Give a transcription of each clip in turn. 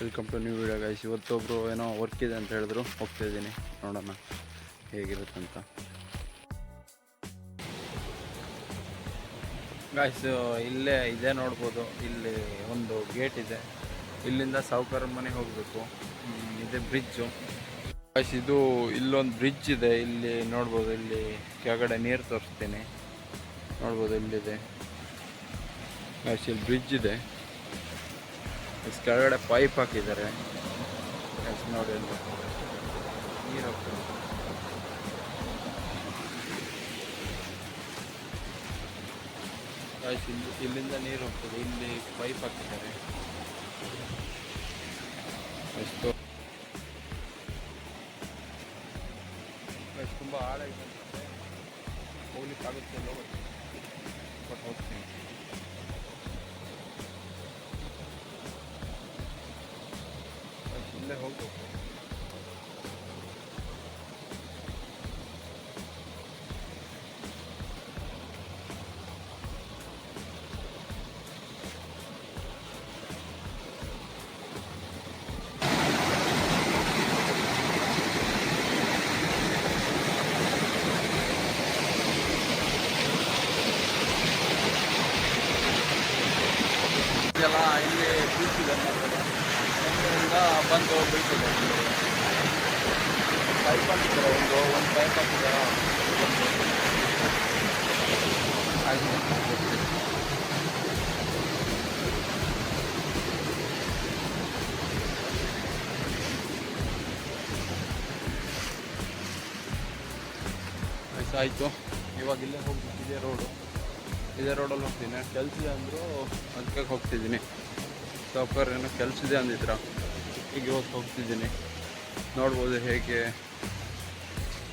Welcome to new video guys ಇವತ್ತೊಬ್ಬರು ಏನೋ work ಇದೆ ಅಂತ ಹೇಳಿದ್ರು. ಹೋಗ್ತಾ ಇದ್ದೀನಿ. ನೋಡೋಣ ಹೇಗಿರುತ್ತಂತ. ಗಾಯ್ಸ್ ಇಲ್ಲೇ ಇದೆ ನೋಡ್ಬೋದು. ಇಲ್ಲಿ ಒಂದು ಗೇಟ್ ಇದೆ. ಇಲ್ಲಿಂದ ಸಾವುಕಾರ ಮನೆಗೆ ಹೋಗಬೇಕು. ಇದೆ ಬ್ರಿಡ್ಜು ಗಾಯ್ಸ್ ಇದು ಇಲ್ಲೊಂದು ಬ್ರಿಡ್ಜ್ ಇದೆ. ಇಲ್ಲಿ ನೋಡ್ಬೋದು, ಇಲ್ಲಿ ಕೆಳಗಡೆ ನೀರು ತೋರಿಸ್ತೀನಿ. ನೋಡ್ಬೋದು, ಇಲ್ಲಿದೆ. ಗಾಯ್ಸ್ ಇಲ್ಲಿ ಬ್ರಿಡ್ಜ್ ಇದೆ. ಕೆಳಗಡೆ ಪೈಪ್ ಹಾಕಿದ್ದಾರೆ. ನೋಡಿ ನೀರು ಹೋಗ್ತದೆ ಇಲ್ಲಿಂದ ನೀರು ಹೋಗ್ತದೆ. ಇಲ್ಲಿ ಪೈಪ್ ಹಾಕಿದ್ದಾರೆ. ಎಷ್ಟು ತುಂಬ ಆಳ ಇದೆ ಅನ್ಸುತ್ತೆ ಹೋಗ್ಲಿಕ್ಕೆ ಆಗುತ್ತೆ ಇಲ್ಲೋ ಬಟ್ ಹೋಗ್ತೀನಿ. Guys, ಇಲ್ಲೇ ಹೋಗ್ಬೇಕು ಇದೆಲ್ಲ ಇಲ್ಲಿ ಬೀಚ್ ಇದೆ ಅದರಿಂದ ಬಂದು ಬೀಳ್ತಿದೆ ಪೈಪ್ ಹಾಕಿದ್ದಾರೆ ಒಂದು ಒಂದು ಪೈಪ್ ಹಾಕಿದ್ದಾರೆ ಆಯಿತು. ಇವಾಗ ಇಲ್ಲೇ ಹೋಗ್ಬಿಟ್ಟಿದೆ ರೋಡು ಇದೇ ರೋಡಲ್ಲಿ ಹೋಗ್ತೀನಿ. ಕೆಲಸ ಅಂದರು ಅದಕ್ಕೆ ಹೋಗ್ತಿದ್ದೀನಿ. ಸಾಫ್ಟ್ವೇರ್ ಏನೋ ಕೆಲಸ ಇದೆ ಅಂದಿದ್ರ. ಈಗ ಇವತ್ತು ಹೋಗ್ತಿದ್ದೀನಿ. ನೋಡ್ಬೋದು ಹೇಗೆ.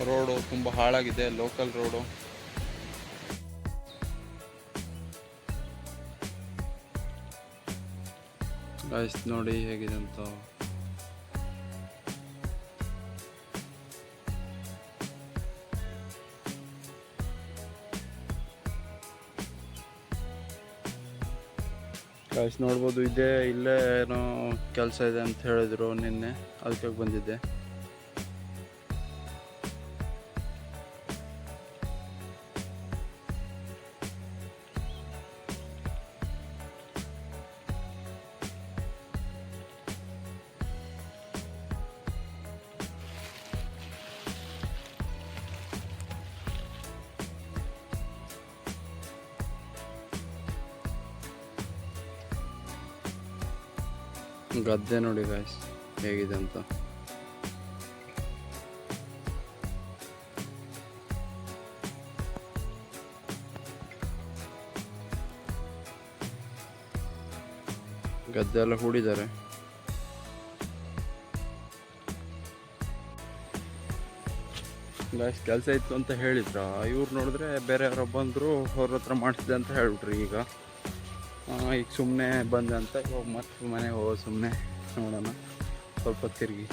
ರೋಡು ತುಂಬ ಹಾಳಾಗಿದೆ ಲೋಕಲ್ ರೋಡು ನೋಡಿ ಹೇಗಿದೆ ಅಂತ. ಗಾಯ್ಸ್ ನೋಡ್ಬೋದು ಇದೆ ಇಲ್ಲೇ ಏನೋ ಕೆಲಸ ಇದೆ ಅಂತ ಹೇಳಿದ್ರು ನಿನ್ನೆ ಅದಕ್ಕೆ ಬಂದಿದ್ದೆ. ಗದ್ದೆ ನೋಡಿ ಗಾಯ್ಸ್ ಹೇಗಿದೆ ಅಂತ. ಗದ್ದೆ ಎಲ್ಲ ಹೂಡಿದ್ದಾರೆ. ಗಾಯ್ಸ್ ಕೆಲಸ ಇತ್ತು ಅಂತ ಹೇಳಿದ್ರ? ಇವ್ರು ನೋಡಿದ್ರೆ ಬೇರೆ ಯಾರೋ ಬಂದರು ಅವ್ರ ಹತ್ರ ಮಾಡಿಸಿದೆ ಅಂತ ಹೇಳ್ಬಿಟ್ರಿ ಈಗ. ಈಗ ಸುಮ್ಮನೆ ಬಂದಂತ ಇವಾಗ ಮತ್ತೆ ಮನೆಗೆ ಹೋಗೋ ಸುಮ್ಮನೆ ನೋಡೋಣ. ಸ್ವಲ್ಪ ತಿರುಗಿ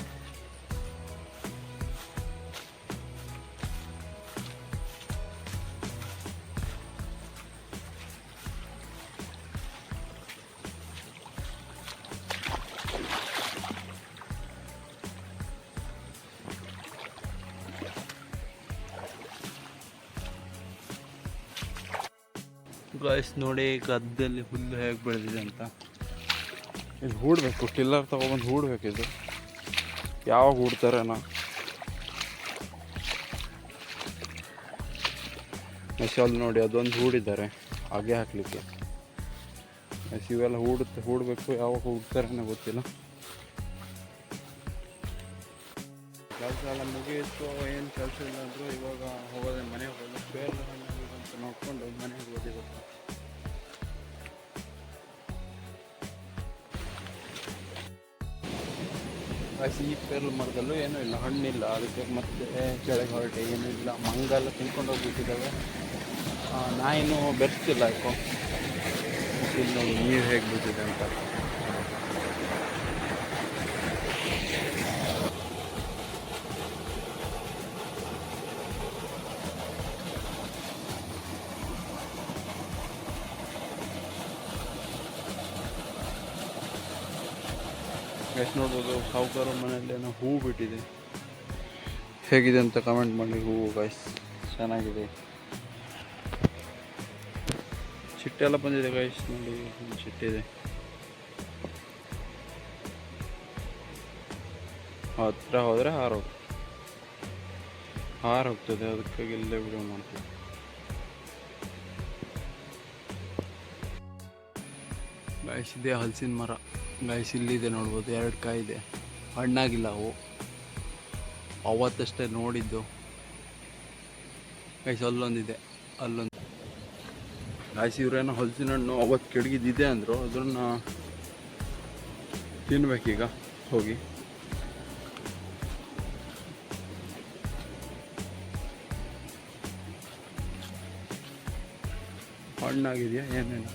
ಗಾಯ್ಸ್ ನೋಡಿ ಗದ್ದಲ್ಲಿ ಹುಲ್ಲು ಹೇಗೆ ಬೆಳೆದಿದೆ ಅಂತ. ಇದು ಹೂಡಬೇಕು ಟಿಲ್ಲರ್ ತೊಗೊಬಂದು ಹೂಡಬೇಕು ಇದು. ಯಾವಾಗ ಹೂಡ್ತಾರೆ ನಾ ಅಲ್ಲಿ ನೋಡಿ ಅದೊಂದು ಹೂಡಿದ್ದಾರೆ ಹಾಗೆ ಹಾಕಲಿಕ್ಕೆ. ಮೆಸ್ ಇವೆಲ್ಲ ಹೂಡುತ್ತೆ ಹೂಡಬೇಕು ಯಾವಾಗ ಹೂಡ್ತಾರೇನೋ ಗೊತ್ತಿಲ್ಲ. ಕೆಲಸ ಎಲ್ಲ ಮುಗಿಯಿತು ಏನು ಕೆಲಸ ಇಲ್ಲ ಅಂದರು ಇವಾಗ ಹೋಗೋದೇ ಮನೆಗೆ ಹೋಗೋದು. ನೋಡ್ಕೊಂಡು ಮನೆಗೆ ಓದಿ ಇವತ್ತು ಹಸಿ ಪೇರ್ಲು ಮರದಲ್ಲೂ ಏನೂ ಇಲ್ಲ, ಹಣ್ಣಿಲ್ಲ, ಅದಕ್ಕೆ ಮತ್ತೆ ಕೆಳಗೆ ಹೊರಟೆ, ಏನೂ ಇಲ್ಲ. ಮಂಗಲ್ಲ ತಿನ್ಕೊಂಡು ಹೋಗ್ಬಿಟ್ಟಿದ್ದಾವೆ. ನಾಯಿನೂ ಬೆರ್ತಿಲ್ಲ ಯಾಕೋ ಇಲ್ಲಿ ನೀರು ಹೇಗೆ ಬಿದ್ದಿದೆ ಅಂತ. ಎಷ್ಟು ನೋಡ್ಬೋದು ಸಾವುಕಾರ ಮನೆಯಲ್ಲೇನೋ ಹೂವು ಬಿಟ್ಟಿದೆ. ಹೇಗಿದೆ ಅಂತ ಕಮೆಂಟ್ ಮಾಡಿ ಹೂವು ಗಾಯ್ಸ್ ಚೆನ್ನಾಗಿದೆ. ಚಿಟ್ಟೆ ಎಲ್ಲ ಬಂದಿದೆ ಗಾಯ್ಸ್ ನೋಡಿ ಚಿಟ್ಟಿದೆ ಚಿಟ್ಟೆ ಇದೆ. ಹತ್ರ ಹೋದರೆ ಹಾರು ಹಾರು ಹೋಗ್ತದೆ ಅದಕ್ಕಾಗಿ ಇಲ್ಲೇ ವಿಡಿಯೋ ಮಾಡ್ತೀವಿ ಗಾಯ್ಸ್ ಇದೆ ಹಲಸಿನ ಮರ. ಗಾಯ್ಸ್ ಇಲ್ಲಿದೆ ನೋಡ್ಬೋದು, ಎರಡು ಕಾಯಿ ಇದೆ. ಹಣ್ಣಾಗಿಲ್ಲ ಅವು. ಅವತ್ತಷ್ಟೇ ನೋಡಿದ್ದು. ಗಾಯ್ಸ್ ಅಲ್ಲೊಂದಿದೆ, ಅಲ್ಲೊಂದು. ಗಾಯ್ಸ್ ಇವ್ರೇನೋ ಹಲಸಿನ ಹಣ್ಣು ಅವತ್ತು ಕೆಡಗಿದ್ದಿದೆ ಅಂದರು. ಅದನ್ನು ತಿನ್ಬೇಕೀಗ, ಹೋಗಿ. ಹಣ್ಣಾಗಿದೆಯಾ? ಏನೇನು?